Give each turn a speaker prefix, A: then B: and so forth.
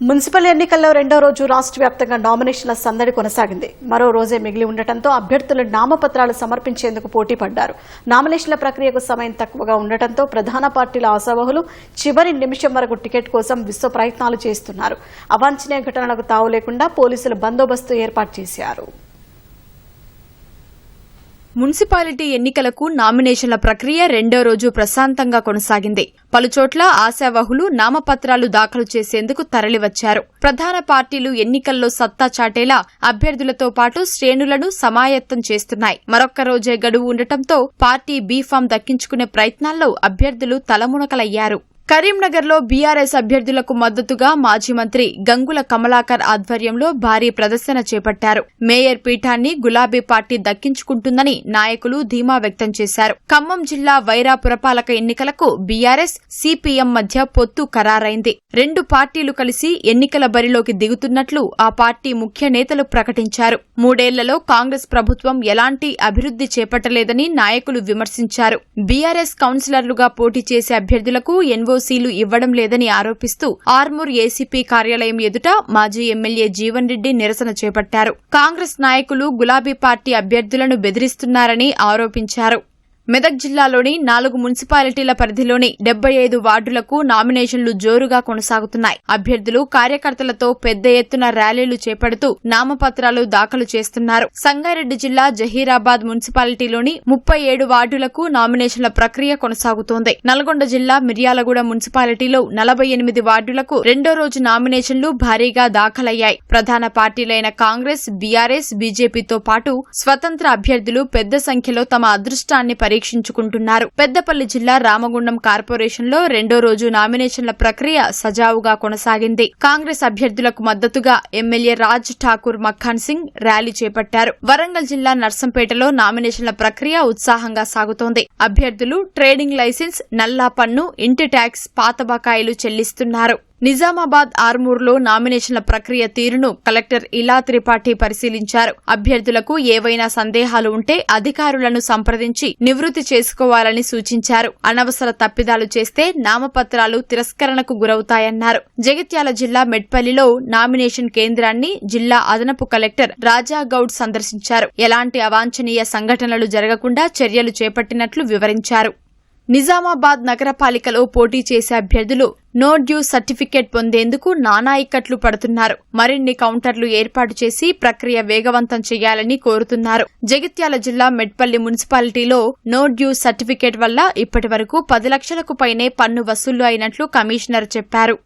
A: Municipal ఎన్నికల్లో రెండో రోజు రాష్ట్ర వ్యాప్తంగా నామినేషన్ల సందడి కొనసాగింది. మరో రోజే మిగిలి ఉండటంతో అభ్యర్థులు నామపత్రాలు సమర్పించేందుకు పోటీ పడ్డారు. నామినేషన్ల ప్రక్రియకు సమయం తక్కువగా ఉండటంతో ప్రధాన పార్టీల ఆశావహులు చివరి నిమిషం వరకు టికెట్ కోసం విశ్వ ప్రయత్నాలు చేస్తున్నారు. అవాంఛనీయ ఘటనలకు తావు లేకుండా పోలీసులు బందోబస్తు ఏర్పాటు చేశారు.
B: మున్సిపాలిటీ ఎన్నికలకు నామినేషన్ల ప్రక్రియ రెండో రోజు ప్రశాంతంగా కొనసాగింది. పలుచోట్ల ఆశావహులు నామపత్రాలు దాఖలు చేసేందుకు తరలివచ్చారు. ప్రధాన పార్టీలు ఎన్నికల్లో సత్తా చాటేలా అభ్యర్థులతో పాటు శ్రేణులను సమాయత్తం చేస్తున్నాయి. మరొక్క రోజే గడువు ఉండటంతో పార్టీ బీఫామ్ దక్కించుకునే ప్రయత్నాల్లో అభ్యర్థులు తలమునకలయ్యారు. కరీంనగర్లో బీఆర్ఎస్ అభ్యర్థులకు మద్దతుగా మాజీ మంత్రి గంగుల కమలాకర్ ఆధ్వర్యంలో భారీ ప్రదర్శన చేపట్టారు. మేయర్ పీఠాన్ని గులాబీ పార్టీ దక్కించుకుంటుందని నాయకులు ధీమా వ్యక్తం చేశారు. ఖమ్మం జిల్లా వైరా పురపాలక ఎన్నికలకు బీఆర్ఎస్ సిపిఎం మధ్య పొత్తు ఖరారైంది. రెండు పార్టీలు కలిసి ఎన్నికల బరిలోకి దిగుతున్నట్లు ఆ పార్టీ ముఖ్య నేతలు ప్రకటించారు. మూడేళ్ళలో కాంగ్రెస్ ప్రభుత్వం ఎలాంటి అభివృద్ది చేపట్టలేదని నాయకులు విమర్శించారు. బీఆర్ఎస్ కౌన్సిలర్లుగా పోటీ చేసే అభ్యర్థులకు ఎన్ఓసీలు ఇవ్వడం లేదని ఆరోపిస్తూ ఆర్మూర్ ఏసీపీ కార్యాలయం ఎదుట మాజీ ఎమ్మెల్యే జీవన్ రెడ్డి నిరసన చేపట్టారు. కాంగ్రెస్ నాయకులు గులాబీ పార్టీ అభ్యర్థులను బెదిరిస్తున్నారని ఆరోపించారు. మెదక్ జిల్లాలోని నాలుగు మున్సిపాలిటీల పరిధిలోని డెబ్బై ఐదు వార్డులకు నామినేషన్లు జోరుగా కొనసాగుతున్నాయి. అభ్యర్థులు కార్యకర్తలతో పెద్ద ఎత్తున ర్యాలీలు చేపడుతూ నామపత్రాలు దాఖలు చేస్తున్నారు. సంగారెడ్డి జిల్లా జహీరాబాద్ మున్సిపాలిటీలోని ముప్పై ఏడు వార్డులకు నామినేషన్ల ప్రక్రియ కొనసాగుతోంది. నల్గొండ జిల్లా మిర్యాలగూడ మున్సిపాలిటీలో నలభై ఎనిమిది వార్డులకు రెండో రోజు నామినేషన్లు భారీగా దాఖలయ్యాయి. ప్రధాన పార్టీలైన కాంగ్రెస్ బీఆర్ఎస్ బీజేపీతో పాటు స్వతంత్ర అభ్యర్థులు పెద్ద సంఖ్యలో తమ అదృష్టాన్ని పరీక్షించుకుంటున్నారు. పెద్దపల్లి జిల్లా రామగుండం కార్పొరేషన్లో రెండో రోజు నామినేషన్ల ప్రక్రియ సజావుగా కొనసాగింది. కాంగ్రెస్ అభ్యర్థులకు మద్దతుగా ఎమ్మెల్యే రాజ్ ఠాకూర్ మఖాన్ సింగ్ ర్యాలీ చేపట్టారు. వరంగల్ జిల్లా నర్సంపేటలో నామినేషన్ల ప్రక్రియ ఉత్సాహంగా సాగుతోంది. అభ్యర్థులు ట్రేడింగ్ లైసెన్స్ నల్లా పన్ను ఇంటి ట్యాక్స్ పాత బకాయిలు చెల్లిస్తున్నారు. నిజామాబాద్ ఆర్మూర్లో నామినేషన్ల ప్రక్రియ తీరును కలెక్టర్ ఇలా త్రిపాఠి పరిశీలించారు. అభ్యర్థులకు ఏవైనా సందేహాలు ఉంటే అధికారులను సంప్రదించి నివృత్తి చేసుకోవాలని సూచించారు. అనవసర తప్పిదాలు చేస్తే నామపత్రాలు తిరస్కరణకు గురవుతాయన్నారు. జగిత్యాల జిల్లా మెట్పల్లిలో నామినేషన్ కేంద్రాన్ని జిల్లా అదనపు కలెక్టర్ రాజా గౌడ్ సందర్శించారు. ఎలాంటి అవాంఛనీయ సంఘటనలు జరగకుండా చర్యలు చేపట్టినట్లు వివరించారు. నిజామాబాద్ నగరపాలికలో పోటీ చేసే అభ్యర్థులు నో డ్యూ సర్టిఫికేట్ పొందేందుకు నానా ఇక్కట్లు పడుతున్నారు. మరిన్ని కౌంటర్లు ఏర్పాటు చేసి ప్రక్రియ వేగవంతం చేయాలని కోరుతున్నారు. జగిత్యాల జిల్లా మెట్పల్లి మున్సిపాలిటీలో నో డ్యూ సర్టిఫికేట్ వల్ల ఇప్పటి వరకు పది లక్షలకు పైనే పన్ను వసూళ్ళు అయినట్లు కమిషనర్ చెప్పారు.